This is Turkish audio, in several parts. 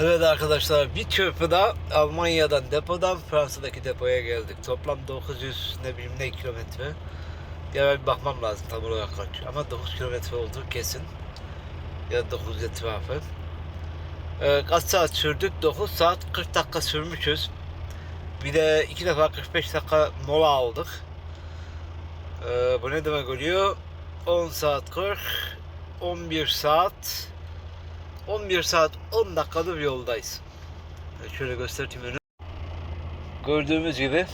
Evet arkadaşlar bir çırpıda Almanya'dan depodan Fransa'daki depoya geldik. Toplam 900 ne bileyim ne kilometre. Ya bir bakmam lazım tam olarak kaç. Ama 9 kilometre olduğu kesin. Ya da 9 etrafı. Ee, kaç saat sürdük? 9 saat 40 dakika sürmüşüz. Bir de iki defa 45 dakika mola aldık. Ee, bu ne demek oluyor? 10 saat 40, 11 saat 11 saat 10 dakikadır yoldayız. Şöyle göstereyim önü. Gördüğümüz gibi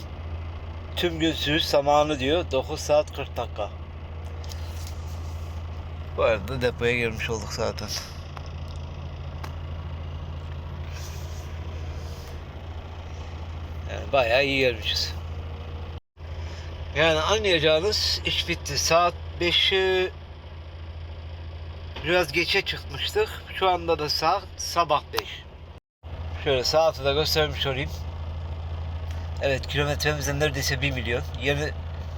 tüm gün sürüş zamanı diyor 9 saat 40 dakika. Bu arada depoya girmiş olduk zaten. Yani bayağı iyi gelmişiz. Yani anlayacağınız iş bitti. Saat 5'i biraz geçe çıkmıştık. Şu anda da saat sabah 5. Şöyle saati de göstermiş olayım. Evet kilometremizde neredeyse 1 milyon. Yeni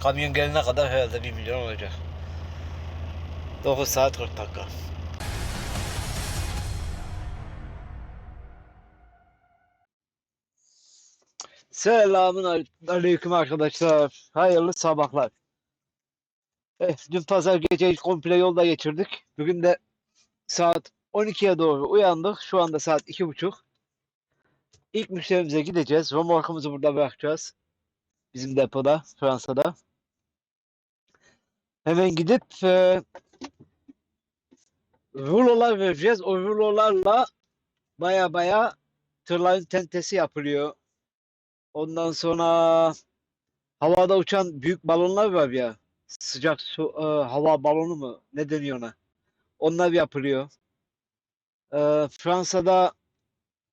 kamyon gelene kadar herhalde 1 milyon olacak. 9 saat 40 dakika. Selamun aleyküm arkadaşlar. Hayırlı sabahlar. Evet, dün pazar gece komple yolda geçirdik. Bugün de saat 12'ye doğru uyandık. Şu anda saat 2.30. İlk müşterimize gideceğiz. Romorkumuzu burada bırakacağız. Bizim depoda, Fransa'da. Hemen gidip e, rulolar vereceğiz. O rulolarla baya baya tırların tentesi yapılıyor. Ondan sonra havada uçan büyük balonlar var ya. Sıcak su, e, hava balonu mu? Ne deniyor ona? Onlar yapılıyor. E, Fransa'da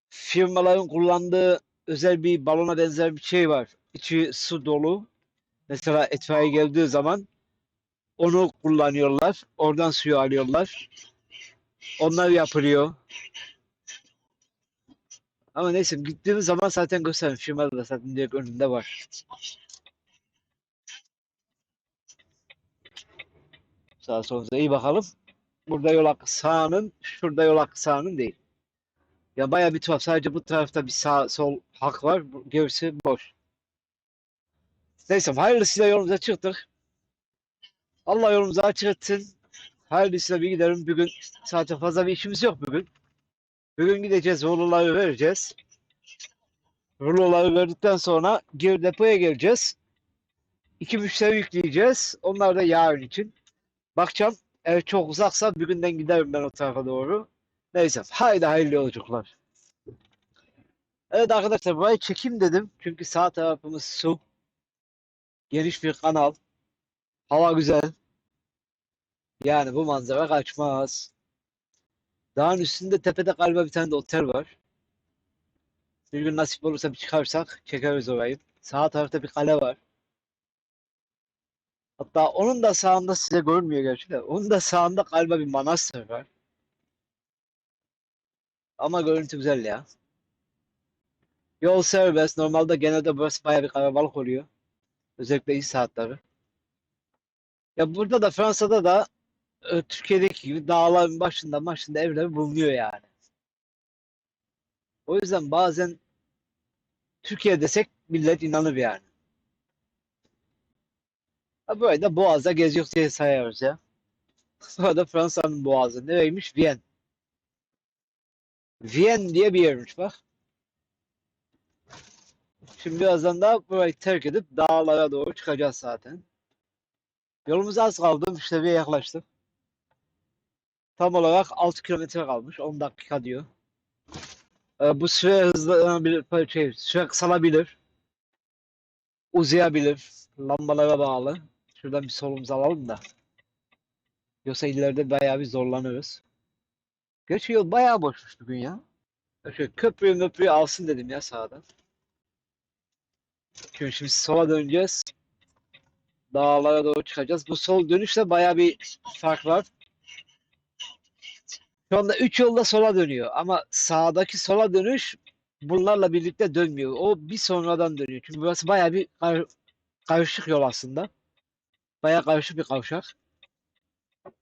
firmaların kullandığı özel bir balona benzer bir şey var. İçi su dolu. Mesela itfaiye geldiği zaman onu kullanıyorlar. Oradan suyu alıyorlar. Onlar yapılıyor. Ama neyse gittiğimiz zaman zaten gösteririm. Firmada da zaten direkt önünde var. Sağa solunuza iyi bakalım. Burada yol hakkı sağının, şurada yol hakkı sağının değil. Ya bayağı bir tuhaf. Sadece bu tarafta bir sağ sol hak var. Gerisi boş. Neyse hayırlısıyla yolumuza çıktık. Allah yolumuzu açık etsin. Hayırlısıyla bir gidelim. Bugün zaten fazla bir işimiz yok bugün. Bugün gideceğiz. Ruloları vereceğiz. Ruloları verdikten sonra geri depoya geleceğiz. İki müşteri yükleyeceğiz. Onlar da yarın için. Bakacağım. Eğer çok uzaksa bugünden giderim ben o tarafa doğru. Neyse. Haydi hayırlı yolculuklar. Evet arkadaşlar burayı çekeyim dedim. Çünkü sağ tarafımız su. Geniş bir kanal. Hava güzel. Yani bu manzara kaçmaz. Dağın üstünde tepede galiba bir tane de otel var. Bir gün nasip olursa bir çıkarsak çekeriz orayı. Sağ tarafta bir kale var. Hatta onun da sağında size görünmüyor gerçi de. Onun da sağında galiba bir manastır var. Ama görüntü güzel ya. Yol serbest. Normalde genelde burası bayağı bir kalabalık oluyor. Özellikle iş saatleri. Ya burada da Fransa'da da e, Türkiye'deki gibi dağların başında başında evler bulunuyor yani. O yüzden bazen Türkiye desek millet inanır yani. Böyle de Boğaz'da geziyor diye sayarız ya. Sonra da Fransa'nın Boğazı. Nereymiş? Vien. Vien diye bir yermiş bak. Şimdi birazdan da burayı terk edip dağlara doğru çıkacağız zaten. Yolumuz az kaldı. Müşteriye yaklaştık. Tam olarak 6 kilometre kalmış. 10 dakika diyor. Ee, bu süre hızlanabilir, şey, süre kısalabilir. Uzayabilir. Lambalara bağlı. Şuradan bir solumuzu alalım da. Yoksa ileride bayağı bir zorlanırız. Gerçi yol bayağı boşmuş bugün ya. Şöyle köprüyü möprüyü alsın dedim ya sağdan. Çünkü şimdi sola döneceğiz. Dağlara doğru çıkacağız. Bu sol dönüşte bayağı bir fark var. Şu anda 3 yolda sola dönüyor ama sağdaki sola dönüş bunlarla birlikte dönmüyor. O bir sonradan dönüyor. Çünkü burası bayağı bir kar- karışık yol aslında. Bayağı karışık bir kavşak.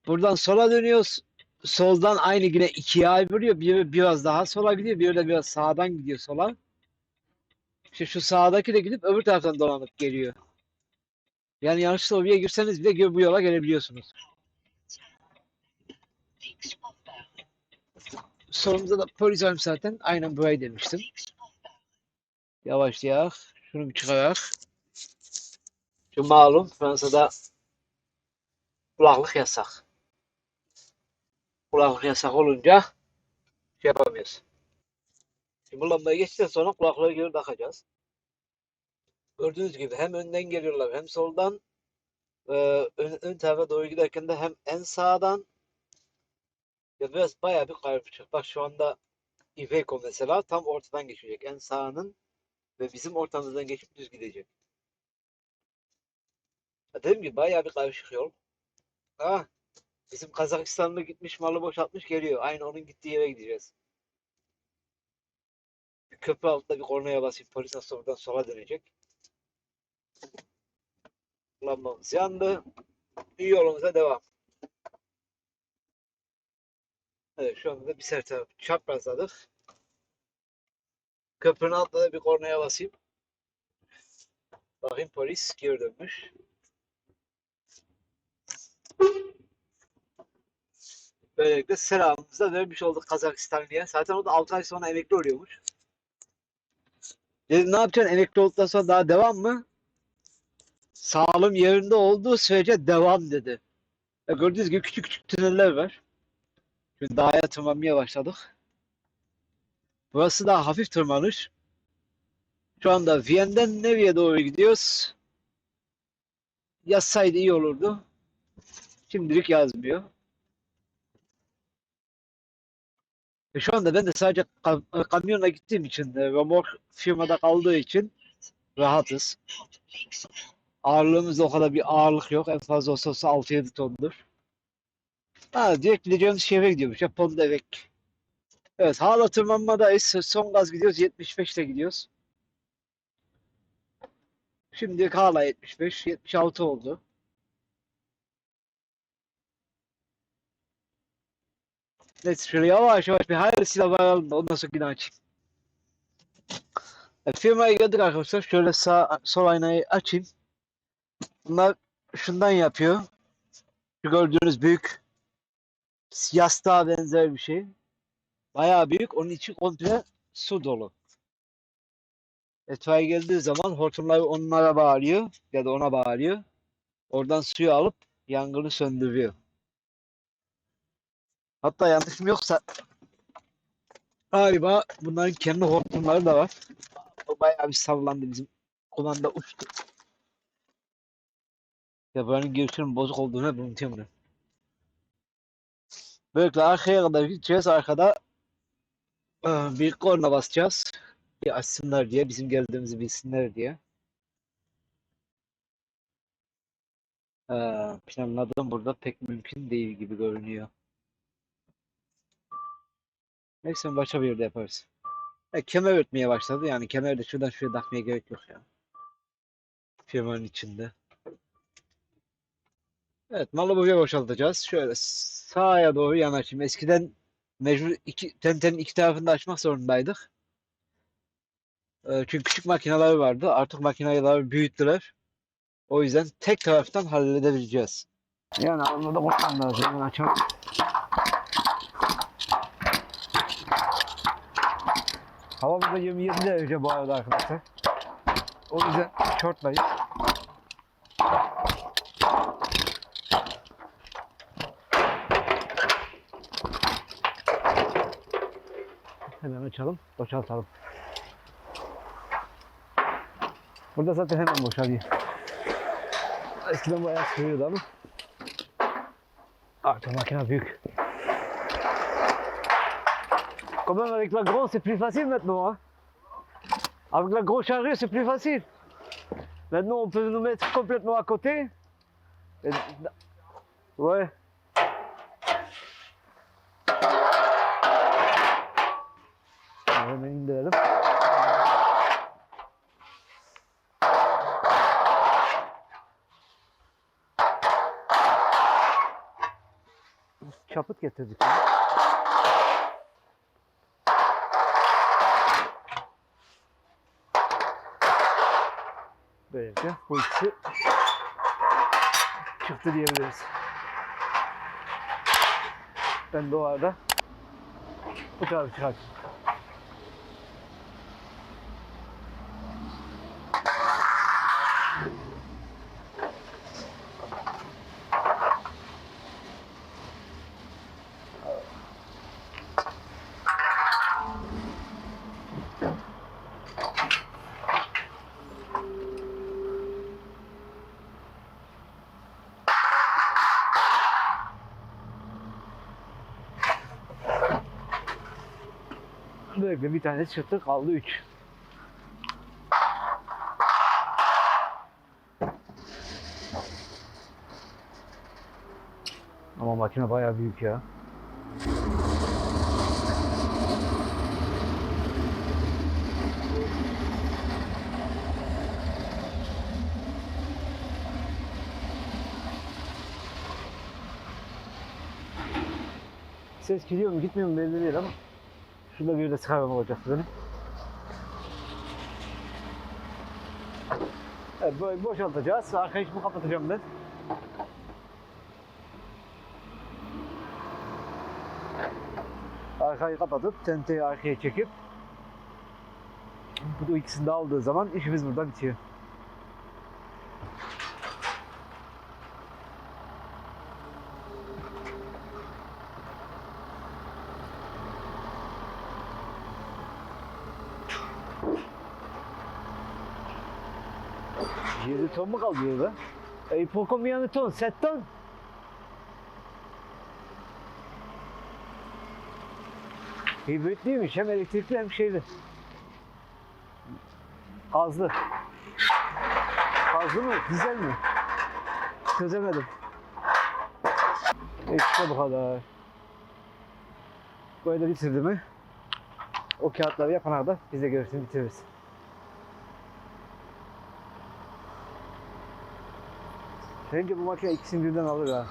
Buradan sola dönüyoruz. soldan aynı yine ikiye ayrılıyor. Biri biraz daha sola gidiyor. Biri de biraz sağdan gidiyor sola. İşte şu sağdaki de gidip öbür taraftan dolanıp geliyor. Yani yanlışlıkla oraya girseniz bile bu yola gelebiliyorsunuz. Solumuzda da polis varmış zaten. Aynen burayı demiştim. Yavaşlayak. Şunu bir çıkarak. Şu malum Fransa'da kulaklık yasak. Kulaklık yasak olunca şey yapamıyoruz. Şimdi bu lambayı geçtikten sonra kulaklığı geri takacağız. Gördüğünüz gibi hem önden geliyorlar hem soldan Ee, ön, ön tarafa doğru giderken de hem en sağdan ya biraz bayağı bir karmaşık. Bak şu anda Iveco mesela tam ortadan geçecek. En sağının ve bizim ortamızdan geçip düz gidecek. Dediğim gibi bayağı bir karışık yol. Ha, bizim Kazakistanlı gitmiş malı boşaltmış geliyor. Aynı onun gittiği yere gideceğiz. Bir köprü altında bir kornaya basayım. Polis nasıl oradan sola dönecek. Lambamız yandı. İyi yolumuza devam. Evet şu anda da bir sert tarafı çaprazladık. Köprünün altında da bir kornaya basayım. Bakayım polis geri dönmüş. Böylelikle selamımızı da vermiş olduk Kazakistanlı'ya. Zaten o da 6 ay sonra emekli oluyormuş. Dedim ne yapacaksın emekli olduktan sonra daha devam mı? Sağlığım yerinde olduğu sürece devam dedi. Ya gördüğünüz gibi küçük küçük tüneller var. Şimdi dağa tırmanmaya başladık. Burası da hafif tırmanış. Şu anda Viyen'den nereye doğru gidiyoruz? Yazsaydı iyi olurdu. Şimdilik yazmıyor. E şu anda ben de sadece kam- kamyonla gittiğim için, e, remork firmada kaldığı için rahatız. Ağırlığımızda o kadar bir ağırlık yok. En fazla olsa olsa 6-7 tondur. Ha, direkt gideceğimiz şehre gidiyormuş. Ya Pondevek. Evet hala tırmanmadayız. Son gaz gidiyoruz. 75'te gidiyoruz. Şimdi hala 75. 76 oldu. Neyse şöyle yavaş yavaş bir hayırlısıyla varalım da ondan sonra yine açayım. E, firmaya geldik arkadaşlar. Şöyle sağ sol aynayı açayım. Bunlar şundan yapıyor. Şu gördüğünüz büyük yastığa benzer bir şey. Bayağı büyük. Onun içi komple su dolu. İtfaiye geldiği zaman hortumları onlara bağlıyor ya da ona bağlıyor. Oradan suyu alıp yangını söndürüyor. Hatta yanlışım yoksa galiba bunların kendi hortumları da var. O bayağı bir sallandı bizim kumanda uçtu. Ya buranın girişinin bozuk olduğunu hep unutuyorum ben. Böylelikle arkaya kadar gideceğiz. Arkada e, bir korna basacağız. Bir açsınlar diye, bizim geldiğimizi bilsinler diye. E, planladığım burada pek mümkün değil gibi görünüyor. Neyse başka bir yerde yaparız. E, kemer örtmeye başladı. Yani kemer de şuradan şuraya takmaya gerek yok ya. Firmanın içinde. Evet, malı buraya boşaltacağız. Şöyle sağa doğru yanaşayım. Eskiden mecbur iki, tentenin iki tarafını açmak zorundaydık. Ee, çünkü küçük makineler vardı. Artık makineleri büyüttüler. O yüzden tek taraftan halledebileceğiz. Yani da bakmam lazım. Hemen açalım. Havamız da 27 derece bu arada arkadaşlar. O yüzden şortlayız. Hemen açalım, boşaltalım. Burada zaten hemen boşalıyor. Eskiden bayağı sığıyordu ama. Artık makine büyük. Quand même avec la grosse c'est plus facile maintenant. Hein? Avec la grosse charrue c'est plus facile. Maintenant on peut nous mettre complètement à côté. Et- Ouais. Çaput getirdik. ya. Böylece bu ikisi çıktı diyebiliriz. Ben de o arada bu tarafı çıkartayım. Böyle bir tane çıktı kaldı 3. Ama makine bayağı büyük ya. Ses gidiyor mu gitmiyor mu belli değil ama Şurada bir de çıkarma olacak benim. Evet böyle boşaltacağız. Arkayı şimdi kapatacağım ben. Arkayı kapatıp tenteyi arkaya çekip bu ikisini de aldığı zaman işimiz burada bitiyor. Ton mu kalıyor be? Ej, poco mijany ton? Set ton? Hibrit değilmiş. Hem elektrikli hem şeyli. Gazlı. Gazlı mı? Dizel mi? Çözemedim. İşte bu kadar. Böyle bitirdi mi? O kağıtları yapana da bize görürsün bitiririz. Bence bu makine ikisini birden alır ha.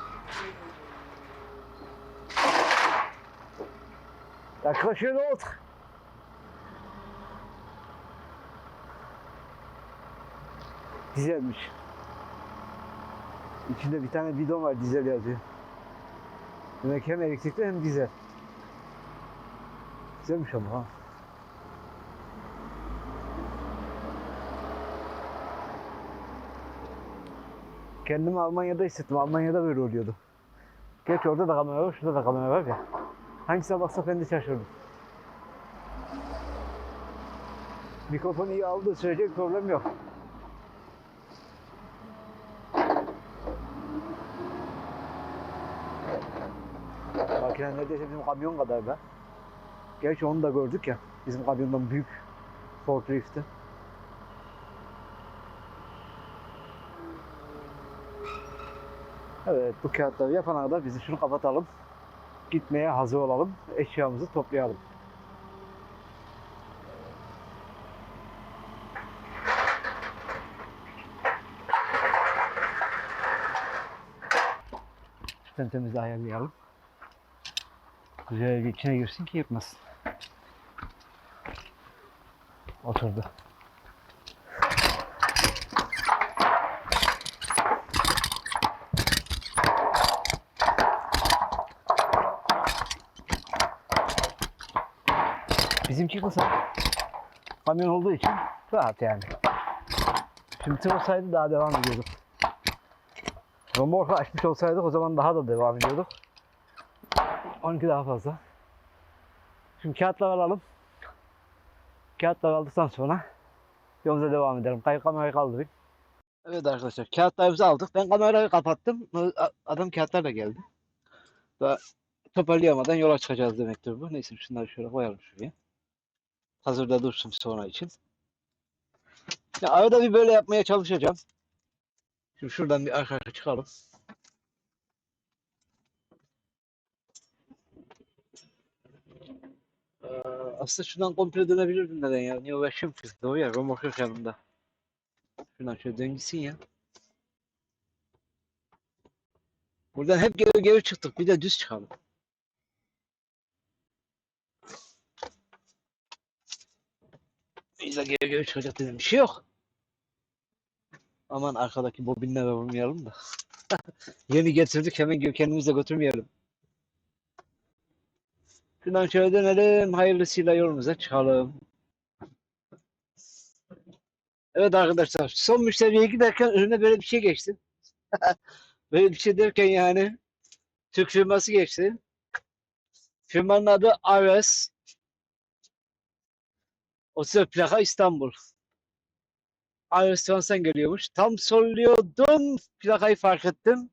Yaklaşıyor ne oldu? Dizelmiş. İçinde bir tane bidon var dizel yazıyor. Demek hem elektrikli hem dizel. Güzelmiş ama ha. Kendimi Almanya'da hissettim. Almanya'da böyle oluyordu. Geç orada da kamera var, şurada da kamera var ya. Hangisine baksa ben de şaşırdım. Mikrofon iyi aldığı sürece problem yok. Makine neredeyse bizim kamyon kadar be. Gerçi onu da gördük ya. Bizim kamyondan büyük forklifti. Evet bu kağıtları yapana kadar biz şunu kapatalım. Gitmeye hazır olalım. Eşyamızı toplayalım. Tentemizi ayarlayalım. Güzelce içine girsin ki yırtmasın. Oturdu. Bizimki kısa. Kamyon olduğu için rahat yani. Şimdi tır olsaydı daha devam ediyorduk. Romorku açmış olsaydık o zaman daha da devam ediyorduk. 12 daha fazla. Şimdi kağıtlar alalım. Kağıtlar aldıktan sonra yolumuza devam edelim. Kay kamerayı kaldırayım. Evet arkadaşlar kağıtlarımızı aldık. Ben kamerayı kapattım. Adam kağıtlarla geldi. Daha toparlayamadan yola çıkacağız demektir bu. Neyse şunları şöyle koyalım şuraya. Hazırda dursun sonra için. Ya arada bir böyle yapmaya çalışacağım. Şimdi şuradan bir arka arka çıkalım. Ee, aslında şuradan komple dönebilirdim neden ya. Niye uğraşıyorum ki? Doğru ya. Romork yok yanımda. Şuradan şöyle dön gitsin ya. Buradan hep geri geri çıktık. Bir de düz çıkalım. İlla geri geri çıkacak dedim. Bir şey yok. Aman arkadaki bobinlere vurmayalım da. Yeni getirdik hemen kendimize götürmeyelim. Şuradan şöyle dönelim. Hayırlısıyla yolumuza çıkalım. Evet arkadaşlar. Son müşteriye giderken önüne böyle bir şey geçti. Böyle bir şey derken yani Türk firması geçti. Firmanın adı Ares. 34 plaka İstanbul. Ares Trans'tan geliyormuş. Tam solluyordum. Plakayı fark ettim.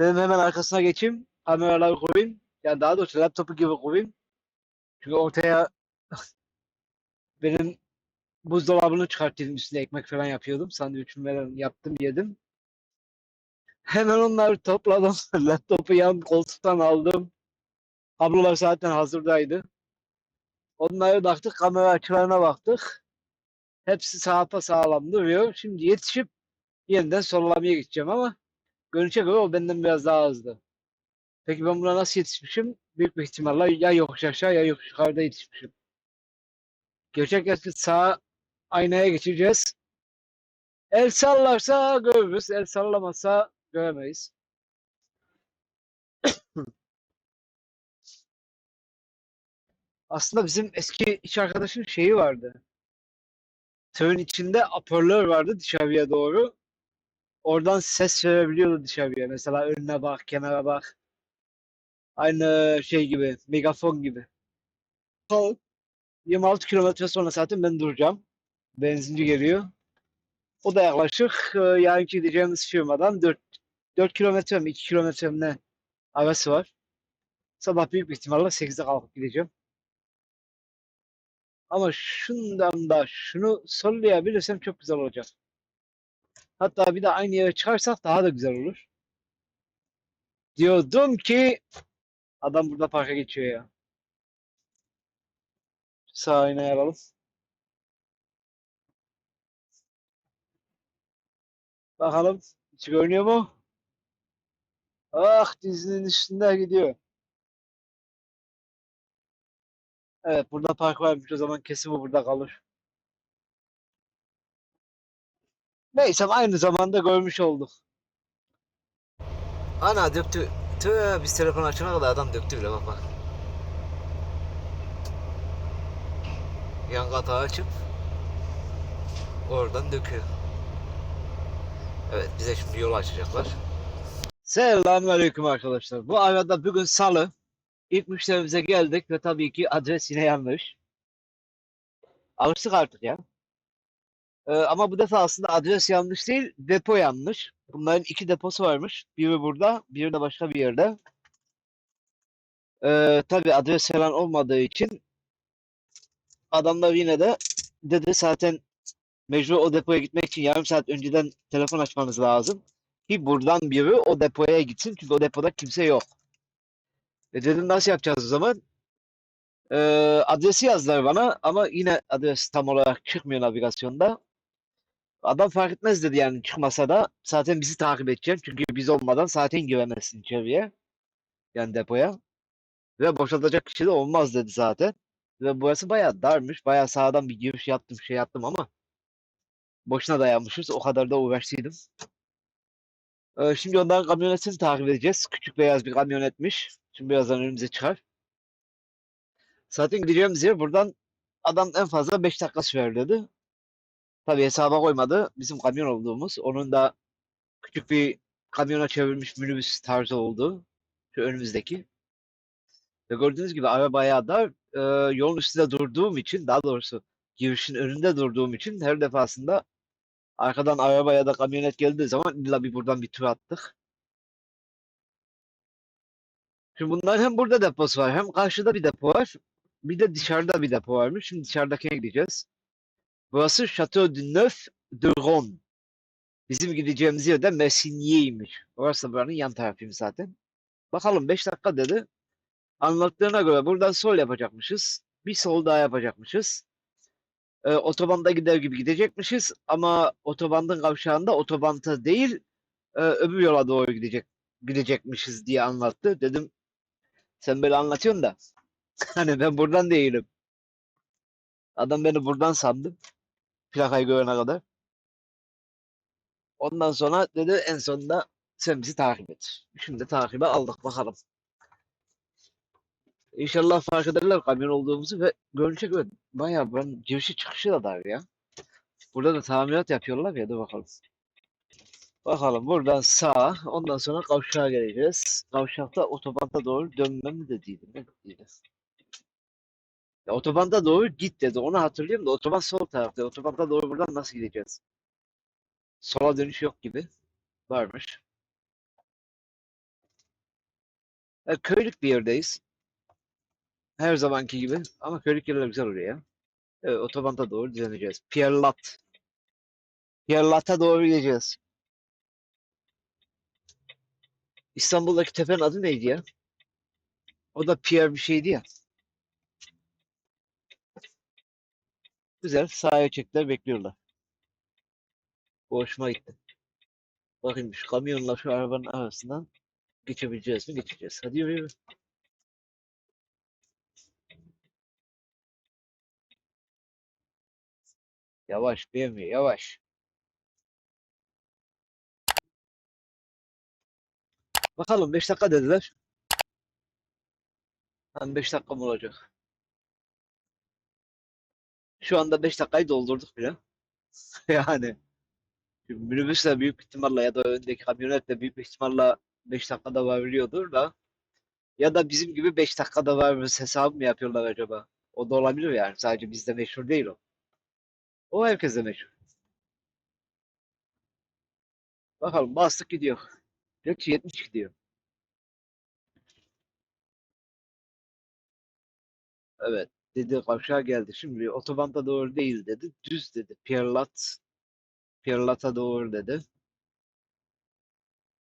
Dedim hemen arkasına geçeyim. Kameraları koyayım. Yani daha doğrusu laptopu gibi koyayım. Çünkü ortaya benim buzdolabını çıkarttım üstüne ekmek falan yapıyordum. Sandviçimi falan yaptım yedim. Hemen onları topladım. Laptopu yan koltuktan aldım. Kablolar zaten hazırdaydı. Onlara baktık, kamera açılarına baktık. Hepsi sağpa sağlam duruyor. Şimdi yetişip yeniden sorulamaya gideceğim ama görünüşe göre o benden biraz daha hızlı. Peki ben buna nasıl yetişmişim? Büyük bir ihtimalle ya yokuş aşağı ya yokuş yukarıda yetişmişim. Gerçek yaşlı sağ aynaya geçeceğiz. El sallarsa görürüz. El sallamasa göremeyiz. Aslında bizim eski iş arkadaşın şeyi vardı. Tırın içinde hoparlör vardı dışarıya doğru. Oradan ses verebiliyordu dışarıya. Mesela önüne bak, kenara bak. Aynı şey gibi, megafon gibi. 26 kilometre sonra zaten ben duracağım. Benzinci geliyor. O da yaklaşık e, yarınki gideceğimiz firmadan 4, 4 kilometre mi 2 kilometre mi ne arası var. Sabah büyük bir ihtimalle 8'de kalkıp gideceğim. Ama şundan da şunu sollayabilirsem çok güzel olacak. Hatta bir de aynı yere çıkarsak daha da güzel olur. Diyordum ki adam burada parka geçiyor ya. Sağ alalım. Bakalım hiç görünüyor mu? Ah dizinin üstünde gidiyor. Evet burada park varmış o zaman kesin bu burada kalır. Neyse aynı zamanda görmüş olduk. Ana döktü. Tüh biz telefon açana kadar adam döktü bile bak bak. Yan katağı açıp oradan döküyor. Evet bize şimdi yol açacaklar. Selamünaleyküm arkadaşlar. Bu arada bugün salı. İlk müşterimize geldik ve tabii ki adres yine yanlış. Alıştık artık ya. Ee, ama bu defa aslında adres yanlış değil, depo yanlış. Bunların iki deposu varmış. Biri burada, biri de başka bir yerde. Ee, tabii adres falan olmadığı için adamlar yine de dedi zaten mecbur o depoya gitmek için yarım saat önceden telefon açmanız lazım. Ki buradan biri o depoya gitsin çünkü o depoda kimse yok. E dedim nasıl yapacağız o zaman? Ee, adresi yazdılar bana ama yine adres tam olarak çıkmıyor navigasyonda. Adam fark etmez dedi yani çıkmasa da zaten bizi takip edeceksin. Çünkü biz olmadan zaten giremezsin içeriye. Yani depoya. Ve boşaltacak kişi de olmaz dedi zaten. Ve burası bayağı darmış. Bayağı sağdan bir giriş yaptım şey yaptım ama boşuna dayanmışız. O kadar da uğraştıydım. Ee, şimdi onların kamyonetini takip edeceğiz. Küçük beyaz bir kamyonetmiş. Şimdi birazdan önümüze çıkar. Zaten gideceğimiz yer buradan adam en fazla 5 dakika sürer dedi. Tabii hesaba koymadı. Bizim kamyon olduğumuz. Onun da küçük bir kamyona çevrilmiş minibüs tarzı oldu. Şu önümüzdeki. Ve gördüğünüz gibi araba bayağı dar. Ee, yolun üstünde durduğum için, daha doğrusu girişin önünde durduğum için her defasında arkadan araba ya da kamyonet geldiği zaman illa bir buradan bir tur attık. Şimdi bunlar hem burada deposu var hem karşıda bir depo var. Bir de dışarıda bir depo varmış. Şimdi dışarıdakine gideceğiz. Burası Chateau du Neuf de Ron. Bizim gideceğimiz yer de. Orası da buranın yan tarafıymış zaten. Bakalım 5 dakika dedi. Anlattığına göre buradan sol yapacakmışız. Bir sol daha yapacakmışız. Ee, otobanda gider gibi gidecekmişiz. Ama otobanın kavşağında otobanta değil e, öbür yola doğru gidecek gidecekmişiz diye anlattı. Dedim sen böyle anlatıyorsun da hani ben buradan değilim. Adam beni buradan sandı. Plakayı görene kadar. Ondan sonra dedi en sonunda sen bizi takip et. Şimdi takibe aldık bakalım. İnşallah fark ederler kamyon olduğumuzu ve görünecek evet. Bayağı ben girişi çıkışı da dar ya. Burada da tamirat yapıyorlar ya dur bakalım. Bakalım buradan sağa ondan sonra kavşağa geleceğiz. Kavşakta otobanda doğru dönmem mi dediydi? Ne dediydi? Ya otobanda doğru git dedi. Onu hatırlıyorum da otoban sol tarafta. Otobanda doğru buradan nasıl gideceğiz? Sola dönüş yok gibi. Varmış. E, köylük bir yerdeyiz. Her zamanki gibi. Ama köylük yerler güzel oluyor ya. Evet, otobanda doğru döneceğiz. Pierre Lat. Pierre Lat'a doğru gideceğiz. İstanbul'daki tepenin adı neydi ya? O da Pierre bir şeydi ya. Güzel. Sahaya çektiler bekliyorlar. Bu hoşuma gitti. Bakayım şu kamyonla şu arabanın arasından geçebileceğiz mi? Geçeceğiz. Hadi yürü. Yavaş BMW yavaş. Bakalım 5 dakika dediler. Hani 5 dakika olacak? Şu anda 5 dakikayı doldurduk bile. Yani minibüsle büyük ihtimalle ya da öndeki kamyonetle büyük ihtimalle 5 dakikada varabiliyordur da ya da bizim gibi 5 dakikada varmış hesabı mı yapıyorlar acaba? O da olabilir yani. Sadece bizde meşhur değil o. O herkeste meşhur. Bakalım bastık gidiyor. Gerçi 70 gidiyor. Evet. Dedi kavşağa geldi. Şimdi otobanda doğru değil dedi. Düz dedi. Pierlat. Pierlat'a doğru dedi.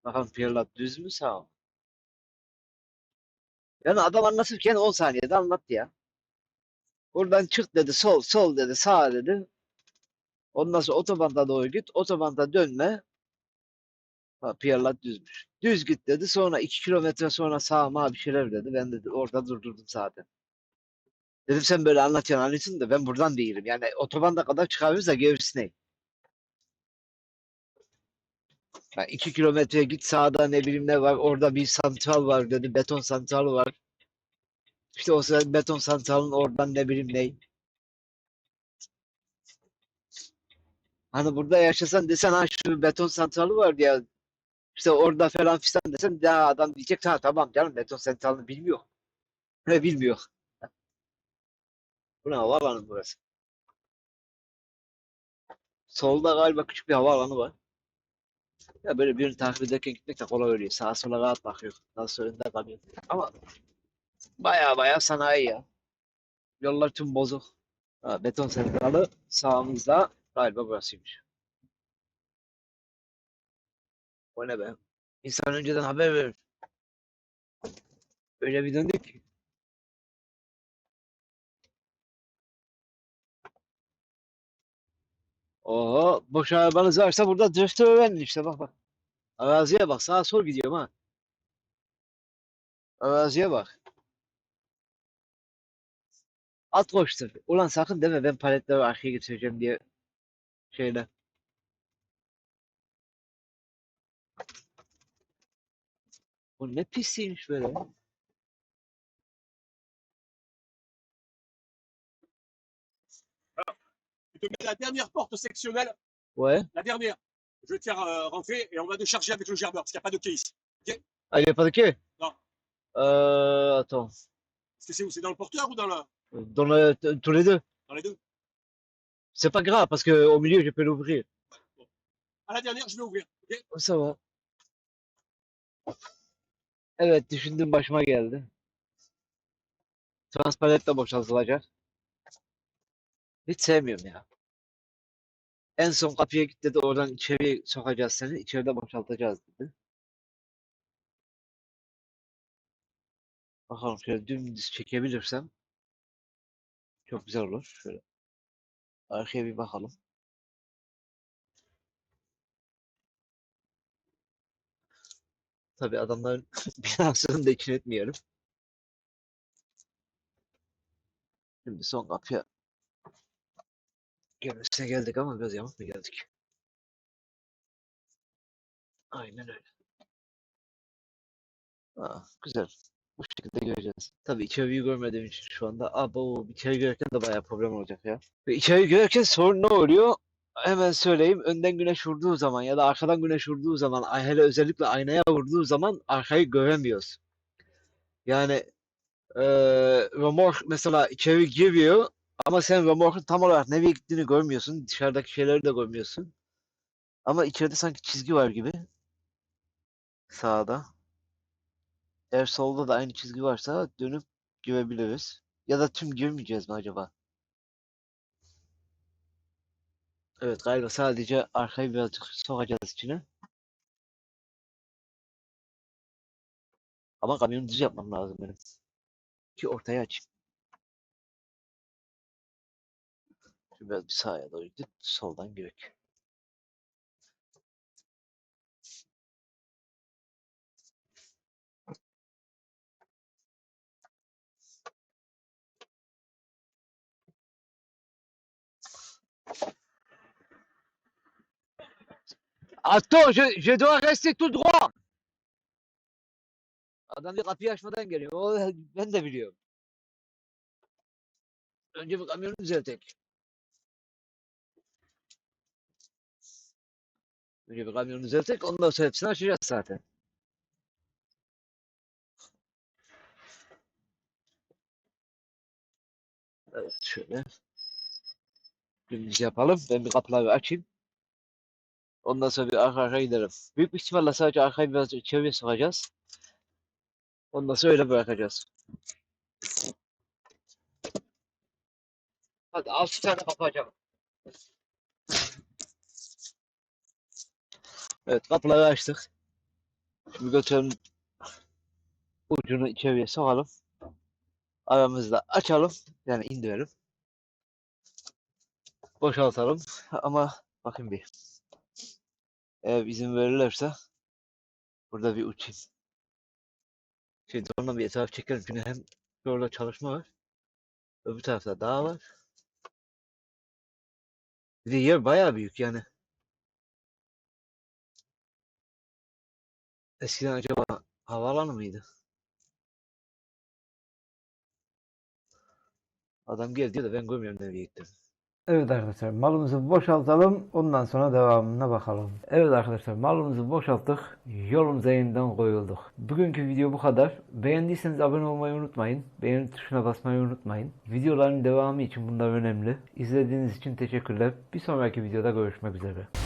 Bakalım Pierlat düz mü sağ mı? Yani adam anlatırken 10 saniyede anlattı ya. Buradan çık dedi. Sol, sol dedi. Sağ dedi. Ondan sonra otobanda doğru git. Otobanda dönme. Pierlat düzmüş. Düz git dedi. Sonra 2 kilometre sonra sağa mağa bir şeyler dedi. Ben dedi orada durdurdum zaten. Dedim sen böyle anlatıyorsun anlatıyorsun da ben buradan değilim. Yani otobanda kadar çıkarırız da gerisi ne? Ha, 2 kilometre git sağda ne bileyim ne var. Orada bir santral var dedi. Beton santralı var. İşte o sırada beton santralın oradan ne bileyim ne. Hani burada yaşasan desen ha şu beton santralı var ya işte orada falan fistan desen daha adam diyecek ha tamam canım beton santralını bilmiyor. Ne bilmiyor. Bu ne havaalanı burası? Solda galiba küçük bir havaalanı var. Ya böyle birini takip ederken gitmek de kolay oluyor. Sağa sola rahat bakıyor. Nasıl önünde kalıyor. Ama baya baya sanayi ya. Yollar tüm bozuk. Ha, beton santralı sağımızda galiba burasıymış. O ne be? İnsan önceden haber verir. Öyle bir döndük ki. Oho, boş arabanız varsa burada drift öğrenin işte bak bak. Araziye bak sağa sol gidiyorum ha. Araziye bak. At koştur. Ulan sakın deme ben paletleri arkaya getireceğim diye şeyle. Bu ne pisiymiş böyle. ya. Tu te mets la dernière porte sectionnelle, Ouais. la dernière. Je vais te faire euh, rentrer et on va décharger avec le gerbeur parce qu'il n'y a pas de quai ici. Ah, il n'y a pas de quai? Non. Euh, attends. Que c'est où? C'est dans le porteur ou dans, la... Dans le, tous les deux. dans les deux C'est pas grave parce que au milieu je peux l'ouvrir. À la dernière, je vais ouvrir. ok? Ça va. Evet düşündüğüm başıma geldi. Transparent de boşaltılacak. Hiç sevmiyorum ya. En son kapıya git dedi oradan içeri sokacağız seni. içeride boşaltacağız dedi. Bakalım şöyle dümdüz çekebilirsem çok güzel olur. Şöyle arkaya bir bakalım. Tabii adamların binasını da için etmeyelim. Şimdi son kapıya Gelmesine geldik ama biraz yamuk mu geldik? Aynen öyle. Aa, güzel. Bu şekilde göreceğiz. Tabii içeriği görmediğim için şu anda. Abo içeri görürken de bayağı problem olacak ya. Ve içeri görürken sorun ne oluyor? Hemen söyleyeyim. Önden güneş vurduğu zaman ya da arkadan güneş vurduğu zaman ay- hele özellikle aynaya vurduğu zaman arkayı göremiyoruz. Yani eee römork mesela içeri giriyor ama sen römorkun tam olarak nereye gittiğini görmüyorsun. Dışarıdaki şeyleri de görmüyorsun. Ama içeride sanki çizgi var gibi. Sağda. Eğer solda da aynı çizgi varsa dönüp girebiliriz. Ya da tüm girmeyeceğiz mi acaba? Evet galiba sadece arkayı birazcık sokacağız içine. Ama kamyonu düz yapmam lazım benim. Ki ortaya açayım. Biraz bir sağa doğru gidip soldan girek. Attends, je, je dois rester tout droit. Adam bir kapıyı açmadan geliyor. O ben de biliyorum. Önce bir kamyonu düzeltek. Önce bir kamyonu düzeltek, ondan sonra hepsini açacağız zaten. Evet, şöyle. Dümdüz yapalım. Ben bir kapıları açayım. Ondan sonra bir arka arkaya gidelim. Büyük bir ihtimalle sadece arkayı biraz içeriye sokacağız. Ondan sonra öyle bırakacağız. Hadi altı tane kapı açalım. Evet kapıları açtık. Şimdi götürelim ucunu içeriye sokalım. Aramızda açalım. Yani indirelim. Boşaltalım. Ama bakın bir. Eğer izin verirlerse burada bir uçayım. Şimdi ondan bir etraf çekelim. Çünkü hem orada çalışma var. Öbür tarafta dağ var. Bir de yer bayağı büyük yani. Eskiden acaba havaalanı mıydı? Adam geldi diyor da ben görmüyorum nereye gitti. Evet arkadaşlar malımızı boşaltalım ondan sonra devamına bakalım. Evet arkadaşlar malımızı boşalttık yolumuza yeniden koyulduk. Bugünkü video bu kadar. Beğendiyseniz abone olmayı unutmayın. Beğeni tuşuna basmayı unutmayın. Videoların devamı için bunlar önemli. İzlediğiniz için teşekkürler. Bir sonraki videoda görüşmek üzere.